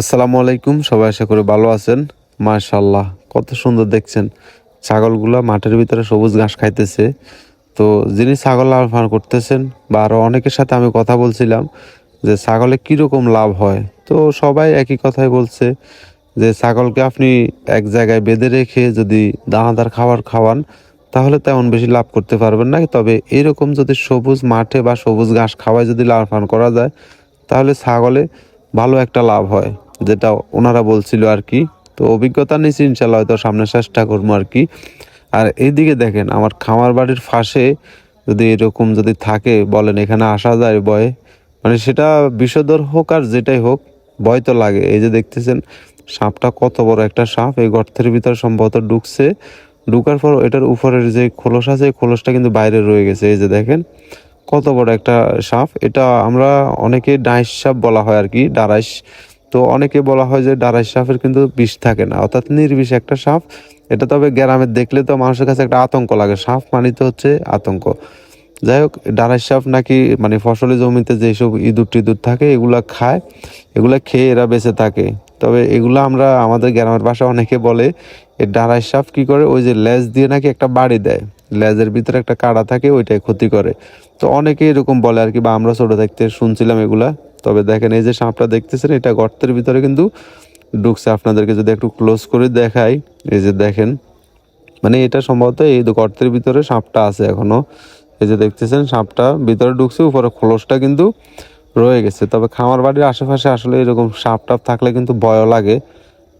আসসালামু আলাইকুম, সবাই আশা করি ভালো আছেন। মাশাল্লাহ কত সুন্দর দেখছেন। ছাগলগুলা মাঠের ভিতরে সবুজ ঘাস খাইতেছে। তো যিনি ছাগল লালন পালন করতেছেন বা আরও অনেকের সাথে আমি কথা বলছিলাম যে ছাগলে কীরকম লাভ হয়। তো সবাই একই কথাই বলছে যে ছাগলকে আপনি এক জায়গায় বেঁধে রেখে যদি দানাদার খাবার খাওয়ান, তাহলে তেমন বেশি লাভ করতে পারবেন না। তবে এরকম যদি সবুজ মাঠে বা সবুজ ঘাস খাওয়ায় যদি লালন পালন করা যায়, তাহলে ছাগলে ভালো একটা লাভ হয়। যেটা ওনারা বলছিল আর কি। তো অভিজ্ঞতা নিয়েছি ইনশাল্লাহ হয়তো সামনে চেষ্টা করব আর কি। আর এইদিকে দেখেন, আমার খামার বাড়ির ফাঁসে যদি এরকম যদি থাকে, বলেন এখানে আসা যায় ভয়ে মানে সেটা বিষধর হোক আর যেটাই হোক ভয় তো লাগে। এই যে দেখতেছেন, সাপটা কত বড় একটা সাপ, এই গর্তের ভিতর সম্ভবত ঢুকছে। ঢুকার পর এটার উপরের যে খোলস আছে, এই খোলসটা কিন্তু বাইরে রয়ে গেছে। এই যে দেখেন, কত বড় একটা সাপ। এটা আমরা অনেকে ডাইস সাপ বলা হয় আর কি ডারাইস তো অনেকে বলা হয় যে ডারাইস সাপের কিন্তু বিষ থাকে না, অর্থাৎ নির্বিষ একটা সাপ। এটা তবে গ্রামের দেখলে তো মানুষের কাছে একটা আতঙ্ক লাগে, সাপ মানে তো হচ্ছে আতঙ্ক। যাই হোক ডারাই সাপ নাকি মানে ফসলি জমিতে যেসব ইঁদুর টিঁদুর থাকে, এগুলা খায়, এগুলা খেয়ে এরা বেঁচে থাকে। তবে এগুলো আমরা আমাদের গ্রামের ভাষা অনেকে বলে, এই ডারাই সাপ কী করে? ওই যে লেজ দিয়ে নাকি একটা বাড়ি দেয়, লেজের ভিতরে একটা কাড়া থাকে, ওইটাই ক্ষতি করে। তো অনেকে এরকম বলে আর কি, বা আমরা ছোটো থাকতে শুনছিলাম এগুলা। তবে দেখেন এই যে সাপটা দেখতেছেন, এটা গর্তের ভিতরে কিন্তু ঢুকছে। আপনাদেরকে যদি একটু ক্লোজ করে দেখাই, এই যে দেখেন মানে এটা সম্ভবত এই গর্তের ভিতরে সাপটা আছে এখনও। এই যে দেখতেছেন, সাপটা ভিতরে ঢুকছে, উপরে খোলসটা কিন্তু রয়ে গেছে। তবে খামার বাড়ির আশেপাশে আসলে এরকম সাপ টাপ থাকলে কিন্তু ভয়ও লাগে।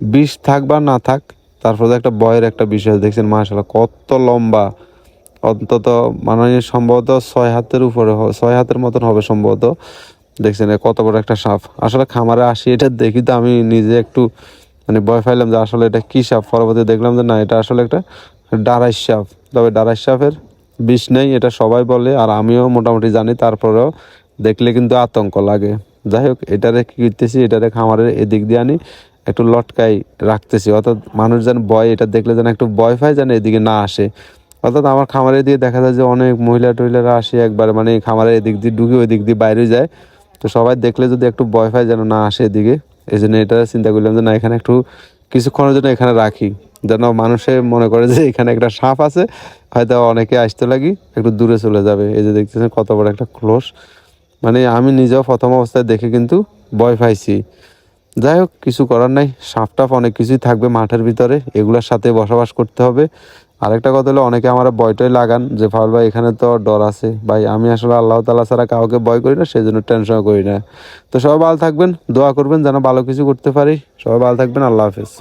বিষ থাক বা না থাক, তারপরে একটা ভয়ের একটা বিষয়। দেখছেন মাশাল্লাহ কত লম্বা। অন্তত মানে সম্ভবত ছয় হাতের উপরে ছয় হাতের মতন হবে সম্ভবত। দেখছেন কত বড় একটা সাপ। আসলে খামারে আসি, এটা দেখি তো আমি নিজে একটু মানে ভয় পাইলাম যে আসলে এটা কি সাপ। পরবর্তী দেখলাম যে না, এটা আসলে একটা ডারাই সাপ। তবে ডারাই সাপের বিষ নেই, এটা সবাই বলে, আর আমিও মোটামুটি জানি, তারপরেও দেখলে কিন্তু আতঙ্ক লাগে। যাই হোক, এটারে কি করতেছি, এটারে খামারের এদিক দিয়ে আনি, একটু লটকাই রাখতেছি। অর্থাৎ মানুষ যেন ভয়, এটা দেখলে যেন একটু ভয় পায় যেন এদিকে না আসে। অর্থাৎ আমার খামারে দিয়ে দেখা যায় যে অনেক মহিলা টহিলারা আসে একবার মানে খামারের এদিক দিয়ে ঢুকে ওই দিক দিয়ে বাইরে যায়। তো সবাই দেখলে যদি একটু ভয় পায় যেন না আসে এদিকে, এই জন্য এটা চিন্তা করলাম যে না, এখানে একটু কিছুক্ষণের জন্য এখানে রাখি। যেন মানুষে মনে করে যে এখানে একটা সাপ আছে, হয়তো অনেকে আসতে লাগি, একটু দূরে চলে যাবে। এই যে দেখতেছেন কত বড় একটা ক্লোজ মানে আমি নিজেও প্রথম অবস্থায় দেখে কিন্তু ভয় পাইছি। যাই হোক, কিছু করার নাই। সাপ টাপ অনেক কিছুই থাকবে মাঠের ভিতরে, এগুলোর সাথে বসবাস করতে হবে। আরেকটা কথা হলো, অনেকে আমার বয়টাই লাগান। যে ফাউল ভাই, এখানে তো ডর আছে। ভাই, আমি আসলে আল্লাহ তালা ছাড়া কাউকে ভয় করি না সেই জন্য টেনশন করি না। তো সবাই ভালো থাকবেন, দোয়া করবেন যেন ভালো কিছু করতে পারি। সবাই ভালো থাকবেন, আল্লাহ হাফেজ।